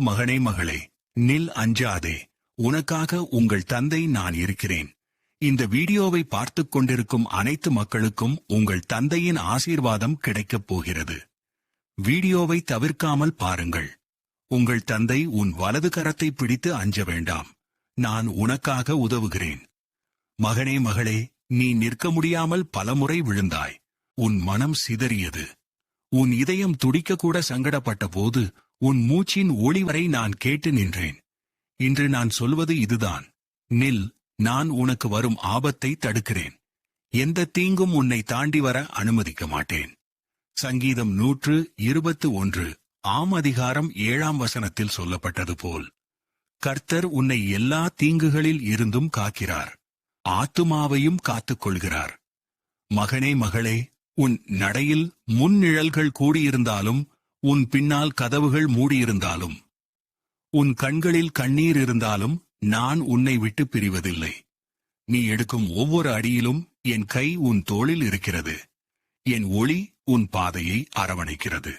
மகனே மகளே நில் அஞ்சாதே. உனக்காக உங்கள் தந்தை நான் இருக்கிறேன். இந்த வீடியோவை பார்த்துக் கொண்டிருக்கும் அனைத்து மக்களுக்கும் உங்கள் தந்தையின் ஆசீர்வாதம் கிடைக்கப் போகிறது. வீடியோவை தவிர்க்காமல் பாருங்கள். உங்கள் தந்தை உன் வலது கரத்தை பிடித்து அஞ்ச வேண்டாம். நான் உனக்காக உதவுகிறேன். மகனே மகளே நீ நிற்க முடியாமல் பலமுறை விழுந்தாய். உன் மனம் சிதறியது. உன் இதயம் துடிக்கக்கூட சங்கடப்பட்ட போது உன் மூச்சின் ஒளிவரை நான் கேட்டு நின்றேன். இன்று நான் சொல்வது இதுதான். நில் நான் உனக்கு வரும் ஆபத்தை தடுக்கிறேன். எந்த தீங்கும் உன்னை தாண்டி வர அனுமதிக்க மாட்டேன். சங்கீதம் நூற்று இருபத்து ஒன்று ஆம் அதிகாரம் ஏழாம் வசனத்தில் சொல்லப்பட்டது போல் கர்த்தர் உன்னை எல்லா தீங்குகளில் இருந்தும் காக்கிறார். ஆத்துமாவையும் காத்துக் கொள்கிறார். மகனே மகளே உன் நடையில் முன்னிழல்கள் கூடியிருந்தாலும் உன் பின்னால் கதவுகள் மூடியிருந்தாலும் உன் கண்களில் கண்ணீர் இருந்தாலும் நான் உன்னை விட்டு பிரிவதில்லை. நீ எடுக்கும் ஒவ்வொரு அடியிலும் என் கை உன் தோளில் இருக்கிறது. என் ஒளி உன் பாதையை அரவணைக்கிறது.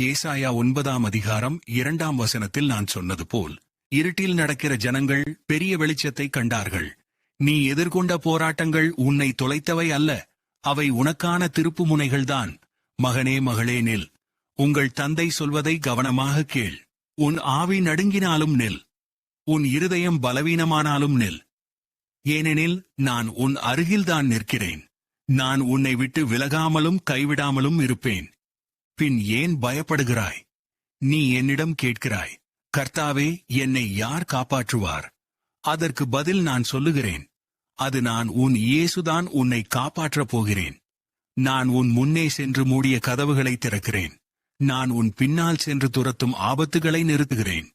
ஏசாயா ஒன்பதாம் அதிகாரம் இரண்டாம் வசனத்தில் நான் சொன்னது போல் இருட்டில் நடக்கிற ஜனங்கள் பெரிய வெளிச்சத்தை கண்டார்கள். நீ எதிர்கொண்ட போராட்டங்கள் உன்னை தொலைத்தவை அல்ல அவை உனக்கான திருப்பு முனைகள்தான். மகனே மகளே நில். உங்கள் தந்தை சொல்வதை கவனமாக கேள். உன் ஆவி நடுங்கினாலும் நில். உன் இருதயம் பலவீனமானாலும் நில். ஏனெனில் நான் உன் அருகில்தான் நிற்கிறேன். நான் உன்னை விட்டு விலகாமலும் கைவிடாமலும் இருப்பேன். பின் ஏன் பயப்படுகிறாய்? நீ என்னிடம் கேட்கிறாய் கர்த்தாவே என்னை யார் காப்பாற்றுவார்? அதற்கு பதில் நான் சொல்லுகிறேன். அது நான் உன் இயேசுதான் உன்னை காப்பாற்றப் போகிறேன். நான் உன் முன்னே சென்று மூடிய கதவுகளை திறக்கிறேன். நான் உன் பின்னால் சென்று துரத்தும் ஆபத்துகளை நிறுத்துகிறேன்.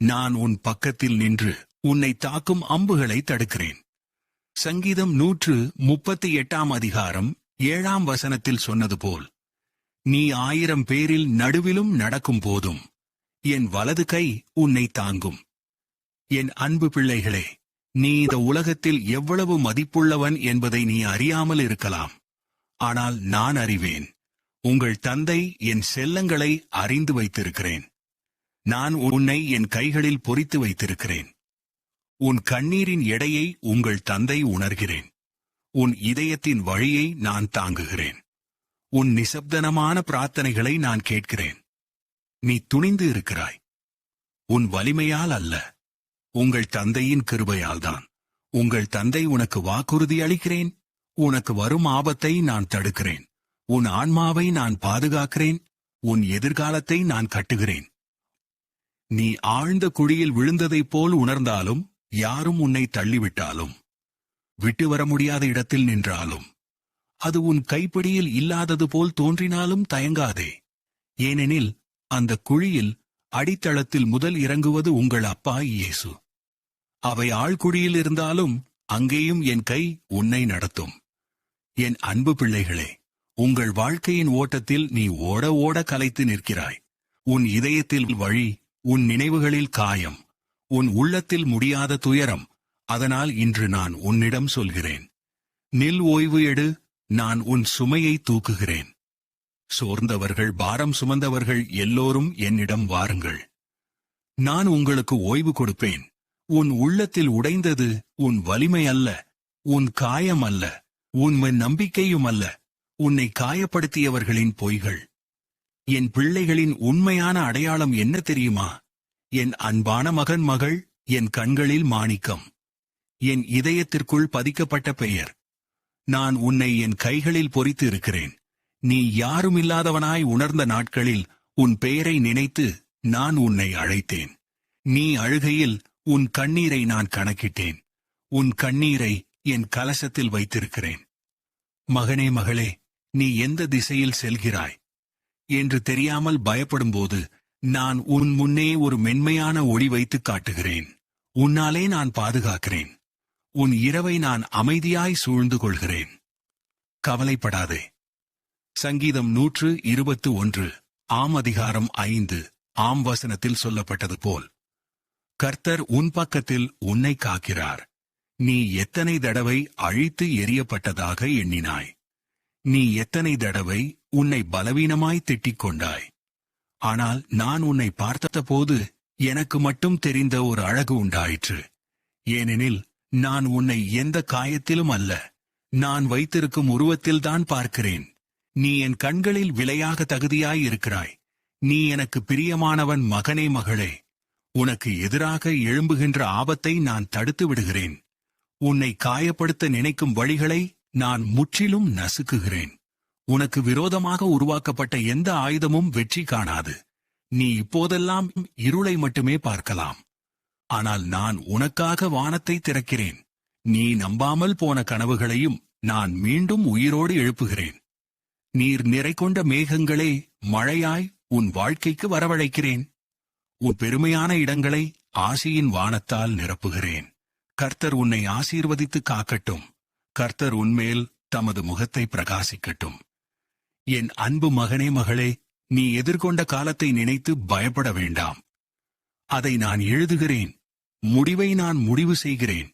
நான் உன் பக்கத்தில் நின்று உன்னை தாக்கும் அம்புகளை தடுக்கிறேன். சங்கீதம் நூற்று முப்பத்தி எட்டாம் அதிகாரம் ஏழாம் வசனத்தில் சொன்னது போல் நீ ஆயிரம் பேரில் நடுவிலும் நடக்கும் போதும் என் வலது கை உன்னை தாங்கும். என் அன்பு பிள்ளைகளே நீ இந்த உலகத்தில் எவ்வளவு மதிப்புள்ளவன் என்பதை நீ அறியாமல் இருக்கலாம். ஆனால் நான் அறிவேன். உங்கள் தந்தை என் செல்லங்களை அறிந்து வைத்திருக்கிறேன். நான் உன்னை என் கைகளில் பொறித்து வைத்திருக்கிறேன். உன் கண்ணீரின் எடையை உங்கள் தந்தை உணர்கிறேன். உன் இதயத்தின் வழியை நான் தாங்குகிறேன். உன் நிசப்தனமான பிரார்த்தனைகளை நான் கேட்கிறேன். நீ துணிந்து இருக்கிறாய். உன் வலிமையால் அல்ல. உங்கள் தந்தையின் கிருபையால்தான். உங்கள் தந்தை உனக்கு வாக்குறுதி அளிக்கிறேன். உனக்கு வரும் ஆபத்தை நான் தடுக்கிறேன். உன் ஆன்மாவை நான் பாதுகாக்கிறேன் உன் எதிர்காலத்தை நான் கட்டுகிறேன். நீ ஆழ்ந்த குழியில் விழுந்ததைப் போல் உணர்ந்தாலும் யாரும் உன்னை தள்ளிவிட்டாலும் விட்டு வர முடியாத இடத்தில் நின்றாலும் அது உன் கைப்பிடியில் இல்லாதது போல் தோன்றினாலும் தயங்காதே. ஏனெனில் அந்த குழியில் அடித்தளத்தில் முதல் இறங்குவது உங்கள் அப்பா இயேசு. அவை ஆழ்குழியில் இருந்தாலும் அங்கேயும் என் கை உன்னை நடத்தும். என் அன்பு பிள்ளைகளே உங்கள் வாழ்க்கையின் ஓட்டத்தில் நீ ஓட ஓட கலைத்து நிற்கிறாய். உன் இதயத்தில் வழி உன் நினைவுகளில் காயம் உன் உள்ளத்தில் முடியாத துயரம் அதனால் இன்று நான் உன்னிடம் சொல்கிறேன். நில் ஓய்வு எடு நான் உன் சுமையை தூக்குகிறேன். சோர்ந்தவர்கள் பாரம் சுமந்தவர்கள் எல்லோரும் என்னிடம் வாருங்கள். நான் உங்களுக்கு ஓய்வு கொடுப்பேன். உன் உள்ளத்தில் உடைந்தது உன் வலிமை அல்ல உன் காயம் அல்ல உன் நம்பிக்கையும் அல்ல. உன்னை காயப்படுத்தியவர்களின் பொய்கள். என் பிள்ளைகளின் உண்மையான அடையாளம் என்ன தெரியுமா? என் அன்பான மகன் மகள் என் கண்களில் மாணிக்கம். என் இதயத்திற்குள் பதிக்கப்பட்ட பெயர். நான் உன்னை என் கைகளில் பொறித்து இருக்கிறேன். நீ யாருமில்லாதவனாய் உணர்ந்த நாட்களில் உன் பெயரை நினைத்து நான் உன்னை அழைத்தேன். நீ அழுகையில் உன் கண்ணீரை நான் கணக்கிட்டேன். உன் கண்ணீரை என் கலசத்தில் வைத்திருக்கிறேன். மகனே மகளே நீ எந்த திசையில் செல்கிறாய்? என்று தெரியாமல் பயப்படும்போது நான் உன் முன்னே ஒரு மென்மையான ஒளி வைத்து காட்டுகிறேன். உன்னாலே நான் பாதுகாக்கிறேன். உன் இரவை நான் அமைதியாய் சூழ்ந்து கொள்கிறேன். கவலைப்படாதே. சங்கீதம் நூற்று இருபத்து ஒன்று ஆம் அதிகாரம் ஐந்து ஆம் வசனத்தில் சொல்லப்பட்டது போல் கர்த்தர் உன் பக்கத்தில் உன்னை காக்கிறார். நீ எத்தனை தடவை அழித்து எரியப்பட்டதாக எண்ணினாய். நீ எத்தனை தடவை உன்னை பலவீனமாய் திட்டிக் கொண்டாய் ஆனால் நான் உன்னை பார்த்தபோது எனக்கு மட்டும் தெரிந்த ஒரு அழகு உண்டாயிற்று. ஏனெனில் நான் உன்னை எந்த காயத்திலும் அல்ல நான் வைத்திருக்கும் உருவத்தில்தான் பார்க்கிறேன். நீ என் கண்களில் விலையாக தகுதியாய் இருக்கிறாய். நீ எனக்கு பிரியமானவன் மகனே மகளே. உனக்கு எதிராக எழும்புகின்ற ஆபத்தை நான் தடுத்து விடுகிறேன். உன்னை காயப்படுத்த நினைக்கும் வழிகளை நான் முற்றிலும் நசுக்குகிறேன். உனக்கு விரோதமாக உருவாக்கப்பட்ட எந்த ஆயுதமும் வெற்றி காணாது. நீ இப்போதெல்லாம் இருளை மட்டுமே பார்க்கலாம். ஆனால் நான் உனக்காக வானத்தை திறக்கிறேன். நீ நம்பாமல் போன கனவுகளையும் நான் மீண்டும் உயிரோடு எழுப்புகிறேன். நீர் நிறை கொண்ட மேகங்களே மழையாய் உன் வாழ்க்கைக்கு வரவழைக்கிறேன். உன் பெருமையான இடங்களை ஆசியின் வானத்தால் நிரப்புகிறேன். கர்த்தர் உன்னை ஆசீர்வதித்து காக்கட்டும். கர்த்தர் உன்மேல் தமது முகத்தை பிரகாசிக்கட்டும். என் அன்பு மகனே மகளே நீ எதிர்கொண்ட காலத்தை நினைத்து பயப்பட வேண்டாம். அதை நான் எழுதுகிறேன் முடிவை நான் முடிவு செய்கிறேன்.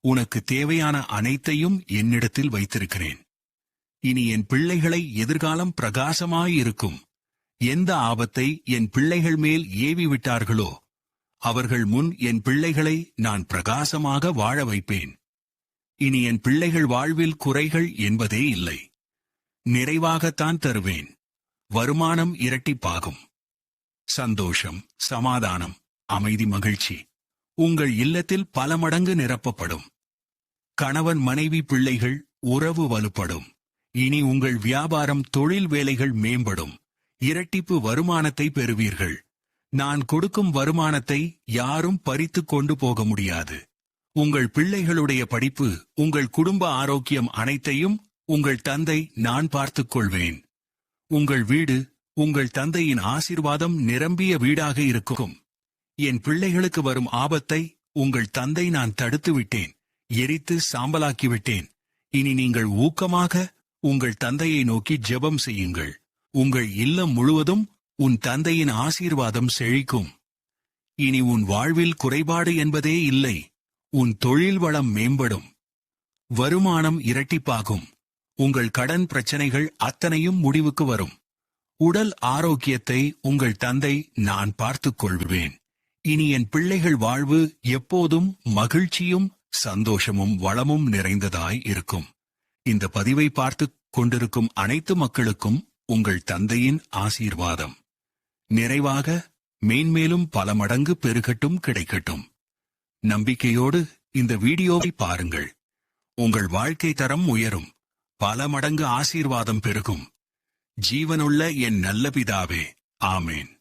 உனக்கு தேவையான அனைத்தையும் என்னிடத்தில் வைத்திருக்கிறேன். இனி என் பிள்ளைகளை எதிர்காலம் பிரகாசமாயிருக்கும். எந்த ஆபத்தை என் பிள்ளைகள் மேல் ஏவி விட்டார்களோ அவர்கள் முன் என் பிள்ளைகளை நான் பிரகாசமாக வாழ வைப்பேன். இனி என் பிள்ளைகள் வாழ்வில் குறைகள் என்பதே இல்லை. நிறைவாகத்தான் தருவேன். வருமானம் இரட்டிப்பாகும். சந்தோஷம் சமாதானம் அமைதி மகிழ்ச்சி. உங்கள் இல்லத்தில் பல மடங்கு நிரப்பப்படும். கணவன் மனைவி பிள்ளைகள் உறவு வலுப்படும். இனி உங்கள் வியாபாரம் தொழில் வேலைகள் மேம்படும். இரட்டிப்பு வருமானத்தை பெறுவீர்கள். நான் கொடுக்கும் வருமானத்தை யாரும் பறித்துக் கொண்டு போக முடியாது. உங்கள் பிள்ளைகளுடைய படிப்பு உங்கள் குடும்ப ஆரோக்கியம் அனைத்தையும் உங்கள் தந்தை நான் பார்த்துக் கொள்வேன். உங்கள் வீடு உங்கள் தந்தையின் ஆசீர்வாதம் நிரம்பிய வீடாக இருக்கும். என் பிள்ளைகளுக்கு வரும் ஆபத்தை உங்கள் தந்தை நான் தடுத்துவிட்டேன் எரித்து சாம்பலாக்கிவிட்டேன் இனி நீங்கள் ஊக்கமாக உங்கள் தந்தையை நோக்கி ஜெபம் செய்யுங்கள். உங்கள் இல்லம் முழுவதும் உன் தந்தையின் ஆசீர்வாதம் செழிக்கும். இனி உன் வாழ்வில் குறைபாடு என்பதே இல்லை. உன் தொழில் வளம் மேம்படும். வருமானம் இரட்டிப்பாகும். உங்கள் கடன் பிரச்சனைகள் அத்தனையும் முடிவுக்கு வரும். உடல் ஆரோக்கியத்தை உங்கள் தந்தை நான் பார்த்துக் கொள்வேன். இனி என் பிள்ளைகள் வாழ்வு எப்போதும் மகிழ்ச்சியும் சந்தோஷமும் வளமும் நிறைந்ததாய் இருக்கும். இந்த பதிவை பார்த்து கொண்டிருக்கும் அனைத்து மக்களுக்கும் உங்கள் தந்தையின் ஆசீர்வாதம். நிறைவாக மேன்மேலும் பல மடங்கு பெருகட்டும் கிடைக்கட்டும். நம்பிக்கையோடு இந்த வீடியோவை பாருங்கள். உங்கள் வாழ்க்கை தரம் உயரும். பல மடங்கு ஆசீர்வாதம் பெருகும். ஜீவனுள்ள என் நல்ல பிதாவே ஆமேன்.